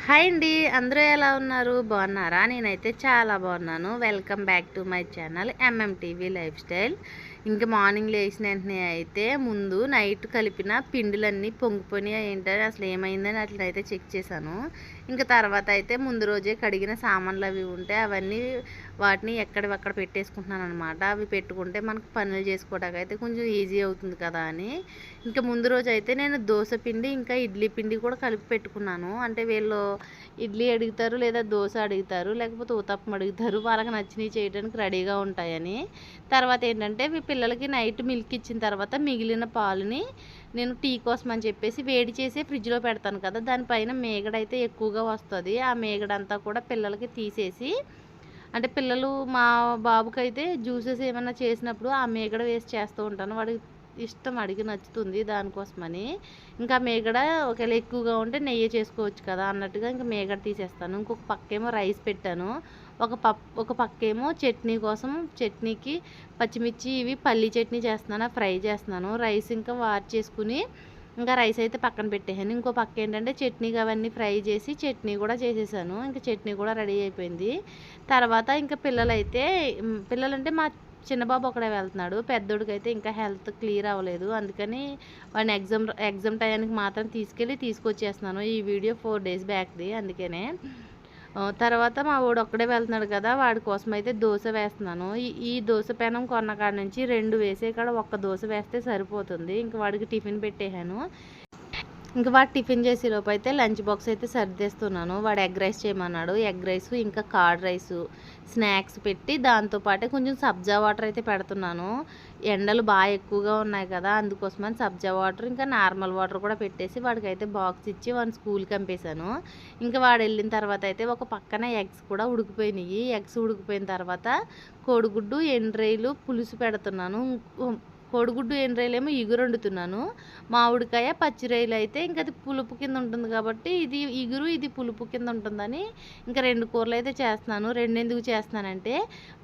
Hi అండి అందరూ ఎలా ఉన్నారు? బాగున్నారా? నేనైతే చాలా బాగున్నాను. Welcome back to my channel MM TV lifestyle ఇంకా మార్నింగ్ లేచిన వెంటనే అయితే ముందు నైట్ కలిపిన పిండిలన్నీ పొంగిపోయినాయి ఏంటని అసలు ఏమైందని అట్లయితే చెక్ చేశాను. ఇంకా తర్వాత అయితే ముందు రోజే కడిగిన సామాన్లు అవి ఉంటే అవన్నీ వాటిని ఎక్కడివక్కడ పెట్టేసుకుంటున్నాను అనమాట అవి పెట్టుకుంటే మనకు పనులు చేసుకోవడానికి అయితే కొంచెం ఈజీ అవుతుంది కదా అని. ఇంకా ముందు రోజు అయితే నేను దోశ పిండి ఇంకా ఇడ్లీ పిండి కూడా కలిపి పెట్టుకున్నాను. అంటే వీళ్ళు ఇడ్లీ అడుగుతారు లేదా దోశ అడుగుతారు లేకపోతే ఉతప్పం అడుగుతారు. వాళ్ళకి నచ్చినవి చేయడానికి రెడీగా ఉంటాయని. తర్వాత ఏంటంటే పిల్లలకి నైట్ మిల్క్ ఇచ్చిన తర్వాత మిగిలిన పాలుని నేను టీ కోసం అని చెప్పేసి వేడి చేసి ఫ్రిడ్జ్లో పెడతాను కదా దానిపైన మేగడ అయితే ఎక్కువగా వస్తుంది. ఆ మేగడంతా కూడా పిల్లలకి తీసేసి అంటే పిల్లలు మా బాబుకైతే జ్యూసెస్ ఏమైనా చేసినప్పుడు ఆ మేగడ వేసి చేస్తూ ఉంటాను. వాడికి ఇష్టం అడిగి నచ్చుతుంది దానికోసమని. ఇంకా మేగడ ఒకవేళ ఎక్కువగా ఉంటే నెయ్యి చేసుకోవచ్చు కదా అన్నట్టుగా ఇంకా మేగడ తీసేస్తాను. ఇంకొక పక్కేమో రైస్ పెట్టాను. ఒక పప్ ఒక పక్కేమో చట్నీ కోసం చట్నీకి పచ్చిమిర్చి ఇవి పల్లి చట్నీ చేస్తున్నాను ఫ్రై చేస్తున్నాను. రైస్ ఇంకా వార్ చేసుకుని ఇంకా రైస్ అయితే పక్కన పెట్టేసాను. ఇంకో పక్క ఏంటంటే చట్నీకి అవన్నీ ఫ్రై చేసి చట్నీ కూడా చేసేసాను. ఇంకా చట్నీ కూడా రెడీ అయిపోయింది. తర్వాత ఇంకా పిల్లలైతే పిల్లలంటే మా చిన్నబాబు ఒకడే వెళ్తున్నాడు. పెద్దోడికి అయితే ఇంకా హెల్త్ క్లియర్ అవ్వలేదు. అందుకని వాడిని ఎగ్జామ్ ఎగ్జామ్ టయానికి మాత్రం తీసుకెళ్ళి తీసుకొచ్చేస్తున్నాను. ఈ వీడియో ఫోర్ డేస్ బ్యాక్ది అందుకనే. తర్వాత మా వాడు ఒక్కడే వెళ్తున్నాడు కదా వాడి కోసం అయితే దోశ వేస్తున్నాను. ఈ దోశ పెనం కొన్న కాడ నుంచి రెండు వేసే కాడ ఒక్క దోశ వేస్తే సరిపోతుంది. ఇంక వాడికి టిఫిన్ పెట్టేశాను. ఇంకా వాడు టిఫిన్ చేసే లోపు అయితే లంచ్ బాక్స్ అయితే సర్దేస్తున్నాను వాడు ఎగ్ రైస్ చేయమన్నాడు. ఎగ్ రైస్ ఇంకా కార్డ్ రైస్ స్నాక్స్ పెట్టి దాంతోపాటే కొంచెం సబ్జా వాటర్ అయితే పెడుతున్నాను. ఎండలు బాగా ఎక్కువగా ఉన్నాయి కదా అందుకోసమని సబ్జా వాటర్ ఇంకా నార్మల్ వాటర్ కూడా పెట్టేసి వాడికి అయితే బాక్స్ ఇచ్చి వాడిని స్కూల్కి పంపేశాను. ఇంకా వాడు వెళ్ళిన తర్వాత అయితే ఒక పక్కన ఎగ్స్ కూడా ఉడికిపోయినాయి. ఎగ్స్ ఉడికిపోయిన తర్వాత కోడిగుడ్డు ఎండ్రైలు పులుసు పెడుతున్నాను. కోడిగుడ్డు ఏం రైలేమో ఇగురు వండుతున్నాను. మామిడికాయ పచ్చి రైలు అయితే ఇంకా అది పులుపు కింద ఉంటుంది కాబట్టి ఇది ఇగురు ఇది పులుపు కింద ఉంటుందని ఇంకా రెండు కూరలు అయితే చేస్తున్నాను. రెండు ఎందుకు చేస్తున్నానంటే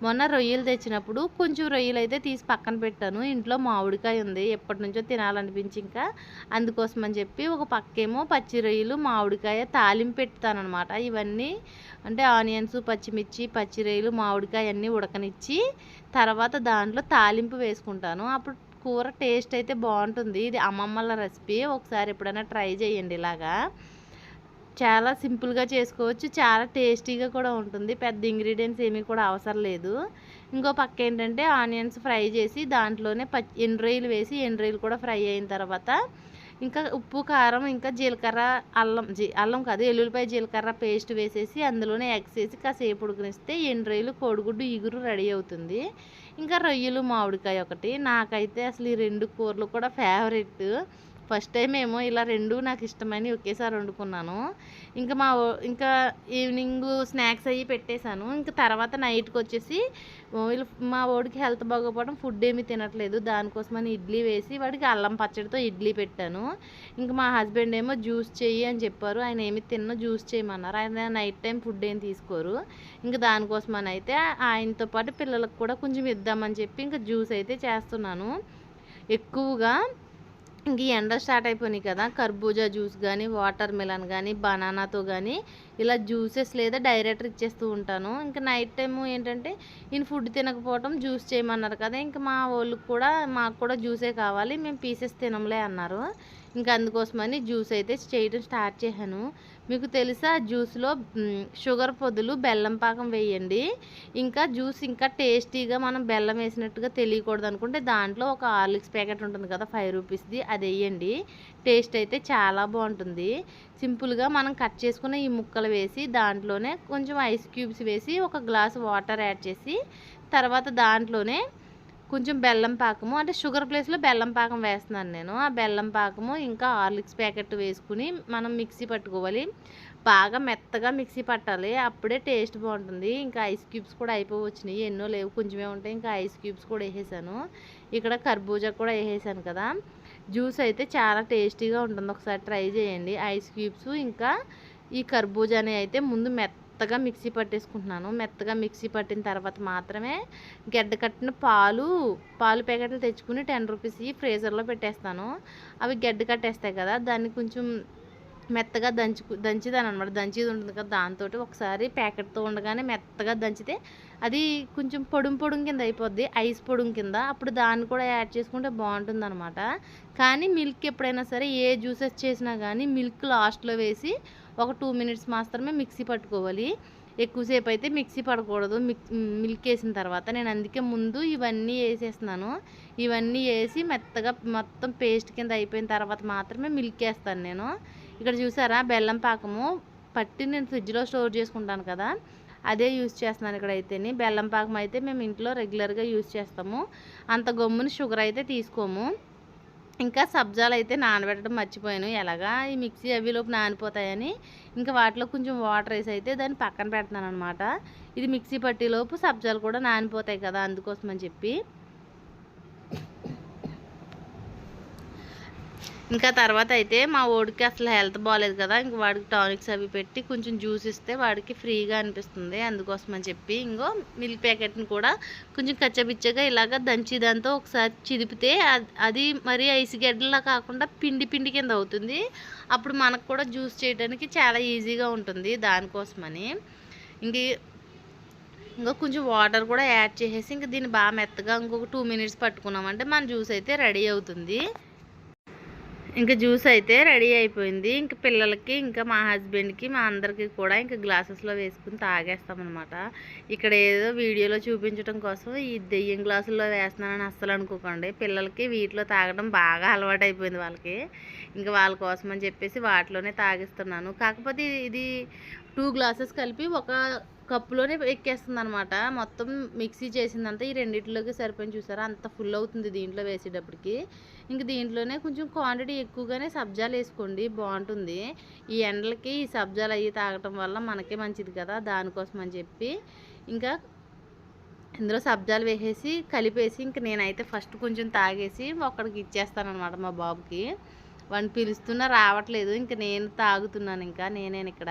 మొన్న రొయ్యలు తెచ్చినప్పుడు కొంచెం రొయ్యలు అయితే తీసి పక్కన పెట్టాను. ఇంట్లో మామిడికాయ ఉంది ఎప్పటి నుంచో తినాలనిపించి ఇంకా అందుకోసం అని చెప్పి ఒక పక్కేమో పచ్చి రొయ్యలు మామిడికాయ తాలింపు పెడతానమాట ఇవన్నీ అంటే ఆనియన్స్ పచ్చిమిర్చి పచ్చి రొయ్యలు మామిడికాయ అన్నీ ఉడకనిచ్చి తర్వాత దాంట్లో తాలింపు వేసుకుంటాను. అప్పుడు కూర టేస్ట్ అయితే బాగుంటుంది. ఇది అమ్మమ్మల రెసిపీ. ఒకసారి ఎప్పుడైనా ట్రై చేయండి ఇలాగా. చాలా సింపుల్గా చేసుకోవచ్చు. చాలా టేస్టీగా కూడా ఉంటుంది. పెద్ద ఇంగ్రీడియంట్స్ ఏమీ కూడా అవసరం లేదు. ఇంకో పక్క ఏంటంటే ఆనియన్స్ ఫ్రై చేసి దాంట్లోనే పచ్చి ఎండ్రాయిలు వేసి ఎండ్రాయిలు కూడా ఫ్రై అయిన తర్వాత ఇంకా ఉప్పు కారం ఇంకా జీలకర్ర అల్లం జీ అల్లం కాదు ఎల్లుల్లిపాయ జీలకర్ర పేస్ట్ వేసేసి అందులోనే ఎగ్స్ వేసి కాసేపు ఉడికినిస్తే ఎండ్రాయిలు కోడిగుడ్డు ఇగురు రెడీ అవుతుంది. ఇంకా రొయ్యలు మామిడికాయ ఒకటి. నాకైతే అసలు ఈ రెండు కూరలు కూడా ఫేవరెట్ ఫస్ట్ టైం ఏమో ఇలా రెండు నాకు ఇష్టమని ఒకేసారి వండుకున్నాను. ఇంకా మా ఇంకా ఈవినింగ్ స్నాక్స్ అయ్యి పెట్టేశాను. ఇంకా తర్వాత నైట్కి వచ్చేసి వీళ్ళు మా వాడికి హెల్త్ బాగోపోవడం ఫుడ్ ఏమీ తినట్లేదు. దానికోసమని ఇడ్లీ వేసి వాడికి అల్లం పచ్చడితో ఇడ్లీ పెట్టాను. ఇంకా మా హస్బెండ్ ఏమో జ్యూస్ చెయ్యి అని చెప్పారు. ఆయన ఏమి తిన్న జ్యూస్ చేయమన్నారు. ఆయన నైట్ టైం ఫుడ్ ఏం తీసుకోరు. ఇంకా దానికోసమని అయితే ఆయనతో పాటు పిల్లలకు కూడా కొంచెం ఇద్దామని చెప్పి ఇంకా జ్యూస్ అయితే చేస్తున్నాను. ఎక్కువగా ఇంక ఎండ స్టార్ట్ అయిపోయినాయి కదా కర్బూజా జ్యూస్ కానీ వాటర్ మిలన్ కానీ బనానాతో కానీ ఇలా జ్యూసెస్ లేదా డైరెక్టర్ ఇచ్చేస్తూ ఉంటాను. ఇంకా నైట్ టైము ఏంటంటే ఈయన ఫుడ్ తినకపోవటం జ్యూస్ చేయమన్నారు కదా ఇంకా మా వాళ్ళకి కూడా మాకు కూడా జ్యూసే కావాలి మేము పీసెస్ తినంలే అన్నారు. ఇంకా అందుకోసమని జ్యూస్ అయితే చేయడం స్టార్ట్ చేశాను. మీకు తెలుసా జ్యూస్లో షుగర్ పొదులు బెల్లం పాకం వేయండి. ఇంకా జ్యూస్ ఇంకా టేస్టీగా మనం బెల్లం వేసినట్టుగా తెలియకూడదు అనుకుంటే దాంట్లో ఒక హార్లిక్స్ ప్యాకెట్ ఉంటుంది కదా ఫైవ్ రూపీస్ది అది వేయండి. టేస్ట్ అయితే చాలా బాగుంటుంది. సింపుల్గా మనం కట్ చేసుకున్న ఈ ముక్కలు వేసి దాంట్లోనే కొంచెం ఐస్ క్యూబ్స్ వేసి ఒక గ్లాస్ వాటర్ యాడ్ చేసి తర్వాత దాంట్లోనే కొంచెం బెల్లం పాకము అంటే షుగర్ ప్లేస్లో బెల్లం పాకం వేస్తున్నాను నేను. ఆ బెల్లం పాకము ఇంకా హార్లిక్స్ ప్యాకెట్ వేసుకుని మనం మిక్సీ పట్టుకోవాలి. బాగా మెత్తగా మిక్సీ పట్టాలి. అప్పుడే టేస్ట్ బాగుంటుంది. ఇంకా ఐస్ క్యూబ్స్ కూడా అయిపోవచ్చినాయి. ఎన్నో లేవు. కొంచెమే ఉంటాయి ఇంకా ఐస్ క్యూబ్స్ కూడా వేసేసాను. ఇక్కడ కర్బూజా కూడా వేసేసాను కదా. జ్యూస్ అయితే చాలా టేస్టీగా ఉంటుంది. ఒకసారి ట్రై చేయండి. ఐస్ క్యూబ్స్ ఇంకా ఈ కర్బూజాని అయితే ముందు మెత్త మెత్తగా మిక్సీ పట్టేసుకుంటున్నాను. మెత్తగా మిక్సీ పట్టిన తర్వాత మాత్రమే గడ్డ కట్టిన పాలు పాలు ప్యాకెట్లు తెచ్చుకుని టెన్ రూపీస్ ఫ్రీజర్లో పెట్టేస్తాను. అవి గడ్డ కట్టేస్తాయి కదా దాన్ని కొంచెం మెత్తగా దంచుకు దంచిదాను అనమాట దంచేది ఉంటుంది కదా దాంతో ఒకసారి ప్యాకెట్తో ఉండగానే మెత్తగా దంచితే అది కొంచెం పొడుం పొడుం కింద అయిపోద్ది ఐస్ పొడుం కింద. అప్పుడు దాన్ని కూడా యాడ్ చేసుకుంటే బాగుంటుంది అనమాట కానీ మిల్క్ ఎప్పుడైనా సరే ఏ జ్యూసెస్ చేసినా కానీ మిల్క్ లాస్ట్లో వేసి ఒక టూ మినిట్స్ మాత్రమే మిక్సీ పట్టుకోవాలి. ఎక్కువసేపు అయితే మిక్సీ పడకూడదు. మిక్ మిల్క్ వేసిన తర్వాత నేను అందుకే ముందు ఇవన్నీ వేసేస్తున్నాను. ఇవన్నీ వేసి మెత్తగా మొత్తం పేస్ట్ కింద అయిపోయిన తర్వాత మాత్రమే మిల్క్ వేస్తాను నేను. ఇక్కడ చూసారా? బెల్లం పాకము పట్టి నేను ఫ్రిడ్జ్లో స్టోర్ చేసుకుంటాను కదా? అదే యూజ్ చేస్తున్నాను ఇక్కడ అయితేని. బెల్లం పాకం అయితే మేము ఇంట్లో రెగ్యులర్గా యూజ్ చేస్తాము. అంత గమ్ముని షుగర్ అయితే తీసుకోము. ఇంకా సబ్జాలు అయితే నానబెట్టడం మర్చిపోయాను. ఎలాగా ఈ మిక్సీ అవి లోపు నానిపోతాయని ఇంకా వాటిలో కొంచెం వాటర్ వేసి అయితే దాన్ని పక్కన పెడతాను అనమాట ఇది మిక్సీ పట్టేలోపు సబ్జాలు కూడా నానిపోతాయి కదా అందుకోసం అని చెప్పి. ఇంకా తర్వాత అయితే మా వాడికి అసలు హెల్త్ బాగాలేదు కదా ఇంక వాడికి టానిక్స్ అవి పెట్టి కొంచెం జ్యూస్ ఇస్తే వాడికి ఫ్రీగా అనిపిస్తుంది అందుకోసం అని చెప్పి ఇంకో మిల్క్ ప్యాకెట్ని కూడా కొంచెం కచ్చబిచ్చగా ఇలాగ దంచి దాంతో ఒకసారి చిదిపితే అది మరీ ఐస్ గడ్డలా కాకుండా పిండి పిండి కింద అవుతుంది. అప్పుడు మనకు కూడా జ్యూస్ చేయడానికి చాలా ఈజీగా ఉంటుంది దానికోసమని. ఇంక ఇంకా కొంచెం వాటర్ కూడా యాడ్ చేసేసి ఇంకా దీన్ని బాగా మెత్తగా ఇంకొక టూ మినిట్స్ పట్టుకున్నామంటే మన జ్యూస్ అయితే రెడీ అవుతుంది. ఇంకా జ్యూస్ అయితే రెడీ అయిపోయింది. ఇంకా పిల్లలకి ఇంకా మా హస్బెండ్కి మా అందరికీ కూడా ఇంకా గ్లాసెస్లో వేసుకుని తాగేస్తామన్నమాట. ఇక్కడ ఏదో వీడియోలో చూపించడం కోసం ఈ దెయ్యం గ్లాసుల్లో వేస్తున్నానని అస్సలు అనుకోకండి. పిల్లలకి వీటిలో తాగడం బాగా అలవాటు అయిపోయింది వాళ్ళకి. ఇంకా వాళ్ళ కోసం అని చెప్పేసి వాటిలోనే తాగిస్తున్నాను. కాకపోతే ఇది- ఇది టూ గ్లాసెస్ కలిపి ఒక కప్పులోనే ఎక్కేస్తుంది అనమాట మొత్తం మిక్సీ చేసిందంతా ఈ రెండిట్లోకి సరిపోయిన చూసారా? అంత ఫుల్ అవుతుంది దీంట్లో వేసేటప్పటికి. ఇంక దీంట్లోనే కొంచెం క్వాంటిటీ ఎక్కువగానే సబ్జాలు వేసుకోండి బాగుంటుంది. ఈ ఎండలకి ఈ సబ్జాలు అవి తాగటం వల్ల మనకే మంచిది కదా దానికోసం అని చెప్పి. ఇంకా ఇందులో సబ్జాలు వేసేసి కలిపేసి ఇంక నేనైతే ఫస్ట్ కొంచెం తాగేసి ఒక్కడికి ఇచ్చేస్తాను అనమాట మా బాబుకి. వాడిని పిలుస్తున్నా రావట్లేదు. ఇంక నేను తాగుతున్నాను ఇంకా నేనేను ఇక్కడ.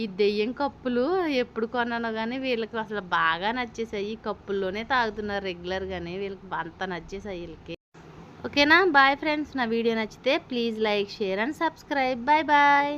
ఈ దెయ్యం కప్పులు ఎప్పుడు కొన్నానో కానీ వీళ్ళకి అసలు బాగా నచ్చేసాయి. ఈ కప్పుల్లోనే తాగుతున్నారు రెగ్యులర్గానే వీళ్ళకి అంత నచ్చేసాయి వీళ్ళకి. ఓకేనా? Bye friends. నా వీడియో నచ్చితే please like share and subscribe. Bye bye.